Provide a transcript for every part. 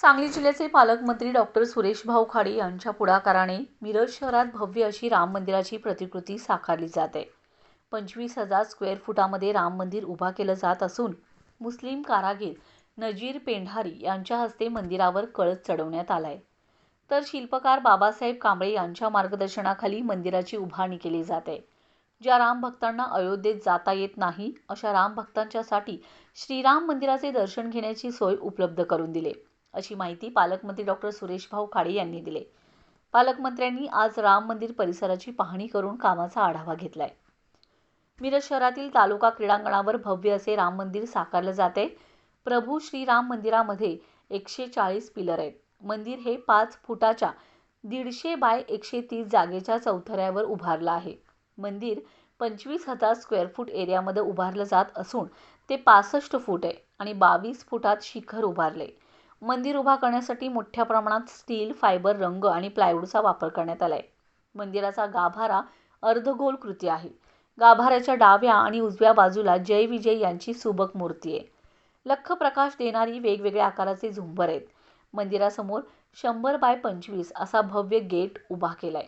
सांगली जिल्ह्याचे पालकमंत्री डॉक्टर सुरेश भाऊ खाडे यांच्या पुढाकाराने मिरज शहरात भव्य अशी राम मंदिराची प्रतिकृती साकारली जाते. पंचवीस हजार स्क्वेअर फुटामध्ये राम मंदिर उभा केलं जात असून मुस्लिम कारागीर नजीर पेंढारी यांच्या हस्ते मंदिरावर कळस चढवण्यात आलाय. तर शिल्पकार बाबासाहेब कांबळे यांच्या मार्गदर्शनाखाली मंदिराची उभारणी केली जाते. ज्या राम भक्तांना अयोध्येत जाता येत नाही अशा राम भक्तांच्यासाठी श्रीराम मंदिराचे दर्शन घेण्याची सोय उपलब्ध करून दिली. अशी माहिती पालकमंत्री डॉक्टर सुरेशभाऊ खाडे यांनी दिली. पालकमंत्र्यांनी आज राम मंदिर परिसराची पाहणी करून कामाचा आढावा घेतलाय. मिरज शहरातील तालुका क्रीडांगणावर भव्य असे राम मंदिर साकारलं जाते प्रभू श्रीराम मंदिरामध्ये एकशे चाळीस पिलर आहेत. मंदिर हे पाच फुटाच्या दीडशे बाय एकशे तीस जागेच्या चौथऱ्यावर उभारलं आहे. मंदिर पंचवीस हजार स्क्वेअर फूट एरियामध्ये उभारलं जात असून ते पासष्ट फूट आहे आणि बावीस फुटात शिखर उभारले मंदिर उभा करण्यासाठी मोठ्या प्रमाणात स्टील फायबर रंग आणि प्लायवूडचा वापर करण्यात आलाय. मंदिराचा गाभारा अर्धगोल कृती आहे. गाभाऱ्याच्या डाव्या आणि उजव्या बाजूला जय विजय यांची सुबक मूर्ती आहे. लख प्रकाश देणारी वेगवेगळ्या आकाराचे झुंबर आहेत. मंदिरासमोर शंभर बाय पंचवीस असा भव्य गेट उभा केलाय.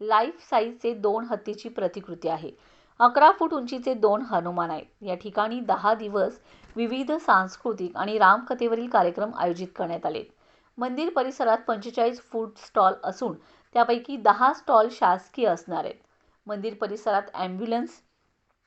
लाईफ साईजचे दोन हत्तीची प्रतिकृती आहे. अकरा फूट उंचीचे दोन हनुमान आहेत. या ठिकाणी दहा दिवस विविध सांस्कृतिक आणि रामकथेवरील कार्यक्रम आयोजित करण्यात आले मंदिर परिसरात पंचेचाळीस फूट स्टॉल असून त्यापैकी दहा स्टॉल शासकीय असणार आहेत. मंदिर परिसरात ॲम्ब्युलन्स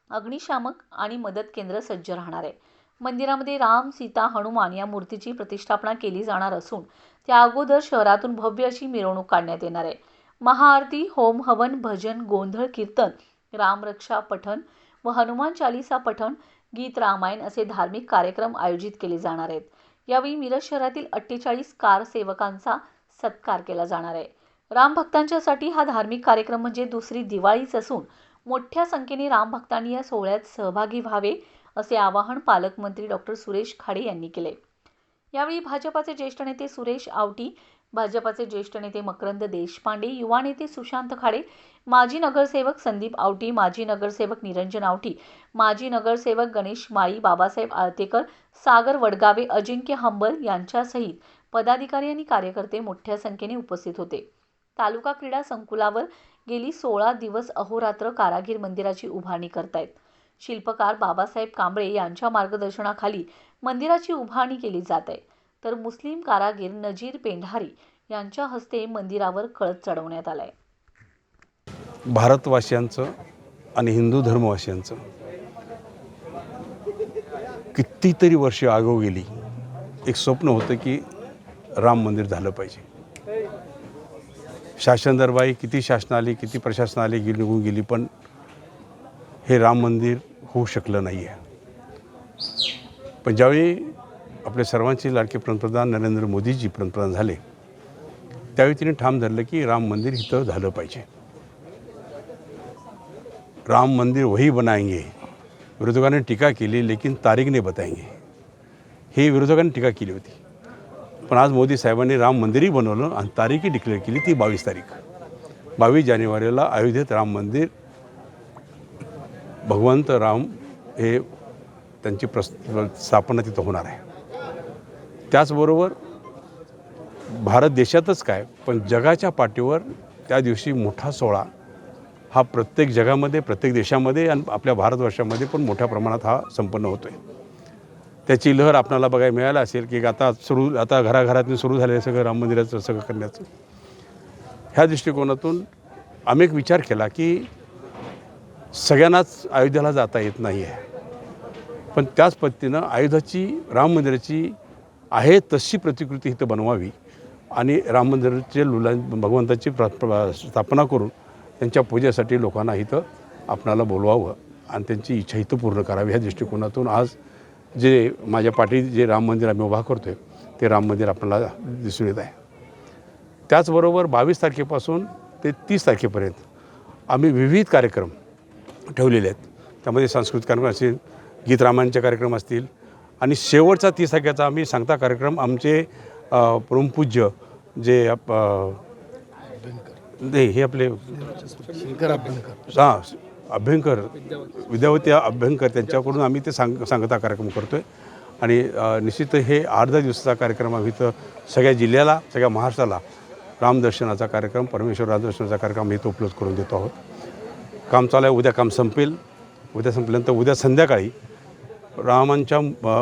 अग्निशामक आणि मदत केंद्र सज्ज राहणार आहे. मंदिरामध्ये राम सीता हनुमान या मूर्तीची प्रतिष्ठापना केली जाणार असून त्या अगोदर शहरातून भव्य अशी मिरवणूक काढण्यात येणार आहे. महाआरती होम हवन भजन गोंधळ कीर्तन रामरक्षा पठण व हनुमान चालिसा पठण गीत रामायण असे धार्मिक कार्यक्रम आयोजित केले जाणार आहेत. यावेळी मिरज शहरातील अठ्ठेचाळीस कार सेवकांचा सत्कार केला जाणार आहे. राम भक्तांच्यासाठी हा धार्मिक कार्यक्रम म्हणजे दुसरी दिवाळीच असून मोठ्या संख्येने राम भक्तांनी या सोहळ्यात सहभागी व्हावे असे आवाहन पालकमंत्री डॉक्टर सुरेश खाडे यांनी केले. यावेळी भाजपाचे ज्येष्ठ नेते सुरेश आवटी भाजपाचे ज्येष्ठ नेते मकरंद देशपांडे युवा नेते सुशांत खाडे माजी नगरसेवक संदीप आवटी माजी नगरसेवक निरंजन आवटी माजी नगरसेवक गणेश माळी बाबासाहेब आळतेकर सागर वडगावे अजिंक्य हंबल यांच्यासहित पदाधिकारी आणि कार्यकर्ते मोठ्या संख्येने उपस्थित होते. तालुका क्रीडा संकुलावर गेली सोळा दिवस अहोरात्र कारागीर मंदिराची उभारणी करतायत. शिल्पकार बाबासाहेब कांबळे यांच्या मार्गदर्शनाखाली मंदिराची उभारणी केली जात आहे. तर मुस्लिम कारागीर नजीर पेंढारी यांच्या हस्ते मंदिरावर कळस चढवण्यात आलाय. भारतवासियांचं आणि हिंदू धर्मवासियांचं कितीतरी वर्ष आगो गेली. एक स्वप्न होतं की राम मंदिर झालं पाहिजे. शासन दरबारी किती शासन आली किती प्रशासन आली गेली निघून गेली पण हे राम मंदिर होऊ शकलं नाही आहे पण ज्यावेळी आपले सर्वांचे लाडके पंतप्रधान नरेंद्र मोदीजी पंतप्रधान झाले. त्यावेळी तिने ठाम धरलं की राम मंदिर इथं झालं पाहिजे. राम मंदिर वही बनाएंगे. विरोधकांनी टीका केली लेकिन तारीख नाही बताएंगे. हे विरोधकांनी टीका केली होती. पण आज मोदी साहेबांनी राम मंदिरही बनवलं आणि तारीखही डिक्लेअर केली ती बावीस तारीख. बावीस जानेवारीला अयोध्येत राम मंदिर भगवंत राम हे त्यांची प्रस स्थापना तिथं होणार आहे. त्याचबरोबर भारत देशातच काय पण जगाच्या पाठीवर त्या दिवशी मोठा सोहळा हा प्रत्येक जगामध्ये प्रत्येक देशामध्ये आणि आपल्या भारतवर्षामध्ये पण मोठ्या प्रमाणात हा संपन्न होतो आहे त्याची लहर आपणाला बघायला मिळायला असेल की आता सुरू आता घराघरातून सुरू झालेलं सगळं राम मंदिराचं सगळं करण्याचं. ह्या दृष्टिकोनातून आम्ही एक विचार केला की सगळ्यांनाच अयोध्येला जाता येत नाही आहे पण त्याच पद्धतीनं अयोध्याची राम मंदिराची आहे तशी प्रतिकृती इथं बनवावी. आणि राम मंदिराचे लुला भगवंताची प्र स्थापना करून त्यांच्या पूजेसाठी लोकांना इथं आपणाला बोलवावं आणि त्यांची इच्छा इथं पूर्ण करावी. ह्या दृष्टिकोनातून आज जे माझ्या पाठी जे राम मंदिर आम्ही उभा करतो आहे ते राम मंदिर आपल्याला दिसून येत आहे. त्याचबरोबर बावीस तारखेपासून ते तीस तारखेपर्यंत आम्ही विविध कार्यक्रम ठेवलेले आहेत. त्यामध्ये सांस्कृतिक कार्यक्रम असतील गीत रामायणचे कार्यक्रम असतील आणि शेवटचा तीस तारखेचा आम्ही सांगता कार्यक्रम आमचे परमपूज्य जे नाही हे आपले हां अभ्यंकर विद्यावती अभ्यंकर त्यांच्याकडून आम्ही ते सांग सांगता कार्यक्रम करतो आहे आणि निश्चित हे आठ दहा दिवसाचा कार्यक्रम आम्ही इथं सगळ्या जिल्ह्याला सगळ्या महाराष्ट्राला रामदर्शनाचा कार्यक्रम परमेश्वर रामदर्शनाचा कार्यक्रम आम्ही इथं उपलब्ध करून देतो आहोत. काम चालू आहे उद्या काम संपेल. उद्या संपल्यानंतर उद्या संध्याकाळी रामांच्या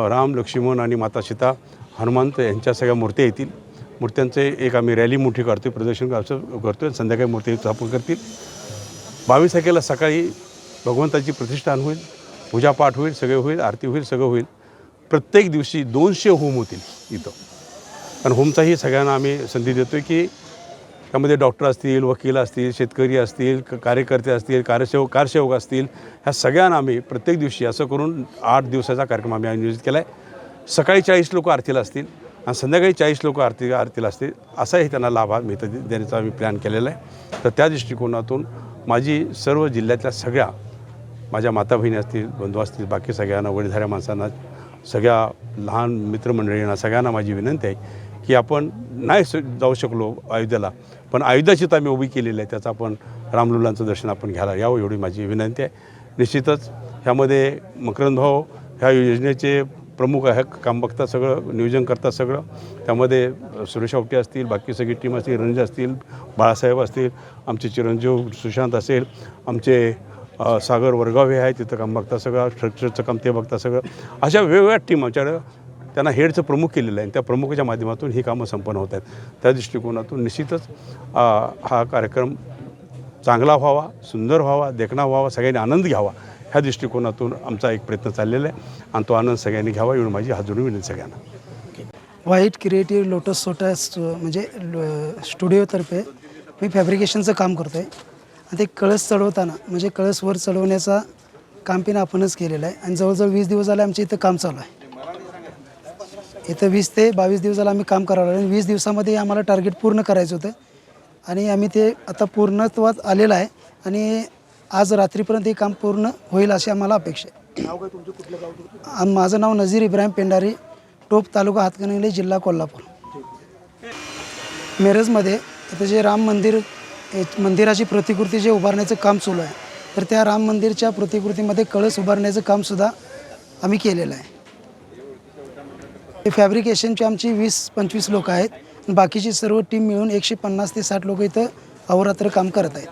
राम लक्ष्मण आणि माता सीता हनुमंत यांच्या सगळ्या मूर्त्या येतील. मूर्त्यांचे एक आम्ही रॅली मोठी काढतो प्रदर्शन करतो आहे संध्याकाळी मूर्ती स्थापन करतील. बावीस तारखेला सकाळी भगवंताची प्रतिष्ठान होईल पूजापाठ होईल सगळे होईल आरती होईल सगळं होईल. प्रत्येक दिवशी दोनशे होम होतील इथं. कारण होमचाही सगळ्यांना आम्ही संधी देतो आहे की त्यामध्ये डॉक्टर असतील वकील असतील शेतकरी असतील क- कार्यकर्ते असतील कार्यसेवक कारसेवक असतील ह्या सगळ्यांना आम्ही प्रत्येक दिवशी असं करून आठ दिवसाचा कार्यक्रम आम्ही आयोजित केला आहे सकाळी चाळीस लोक आरतीला असतील आणि संध्याकाळी चाळीस लोक आरती आरतीला असतील असाही त्यांना लाभ मिळत. देण्याचा आम्ही प्लॅन केलेला आहे. तर त्या दृष्टिकोनातून माझी सर्व जिल्ह्यातल्या सगळ्या माझ्या माता बहिणी असतील बंधू असतील बाकी सगळ्यांना वडीलधाऱ्या माणसांना सगळ्या लहान मित्रमंडळींना सगळ्यांना माझी विनंती आहे की आपण नाही जाऊ शकलो अयोध्येला. पण अयोध्याची तर आम्ही उभी केलेली आहे त्याचं आपण रामलुलांचं दर्शन आपण घ्यायला यावं एवढी माझी विनंती आहे. निश्चितच ह्यामध्ये मकरंद भाऊ ह्या योजनेचे प्रमुख आहे काम बघतात सगळं नियोजन करतात सगळं. त्यामध्ये सुरेश आवटे असतील बाकी सगळी टीम असतील रणजी असतील बाळासाहेब असतील आमचे चिरंजीव सुशांत असेल आमचे सागर वर्गावे आहे तिथं काम बघता सगळं स्ट्रक्चरचं काम ते बघता सगळं. अशा वेगवेगळ्या टीम आमच्याकडं त्यांना हेडचं प्रमुख केलेलं आहे. आणि त्या प्रमुखाच्या माध्यमातून ही कामं संपन्न होत आहेत. त्या दृष्टिकोनातून निश्चितच हा कार्यक्रम चांगला व्हावा सुंदर व्हावा देखणा व्हावा सगळ्यांनी आनंद घ्यावा ह्या दृष्टिकोनातून आमचा एक प्रयत्न चाललेला आहे. आणि तो आनंद सगळ्यांनी घ्यावा एवढी माझी हात जोडून विनंती सगळ्यांना. व्हाईट क्रिएटिव्ह लोटस सोटा म्हणजे स्टुडिओतर्फे मी फॅब्रिकेशनचं काम करतो आहे आणि ते कळस चढवताना म्हणजे कळस वर चढवण्याचा काम पण आपणच केलेलं आहे. आणि जवळजवळ वीस दिवस झाले आमच्या इथं काम चालू आहे. इथं वीस ते बावीस दिवस झालं आम्ही काम करावं लागलं. आणि वीस दिवसामध्ये आम्हाला टार्गेट पूर्ण करायचं होतं. आणि आम्ही ते आता पूर्णत्वात आलेलं आहे. आणि आज रात्रीपर्यंत हे काम पूर्ण होईल अशी आम्हाला अपेक्षा आहे. माझं नाव नझीर इब्राहिम पेंडारी टोप तालुका हातकणंगले जिल्हा कोल्हापूर. मिरजमध्ये आता जे राम मंदिर मंदिराची प्रतिकृती जे उभारण्याचं काम सुरू आहे तर त्या राम मंदिरच्या प्रतिकृतीमध्ये कळस उभारण्याचं कामसुद्धा आम्ही केलेलं आहे. फॅब्रिकेशनची आमची वीस पंचवीस लोक आहेत. बाकीची सर्व टीम मिळून एकशे पन्नास ते साठ लोक इथं अहोरात्र काम करत आहेत.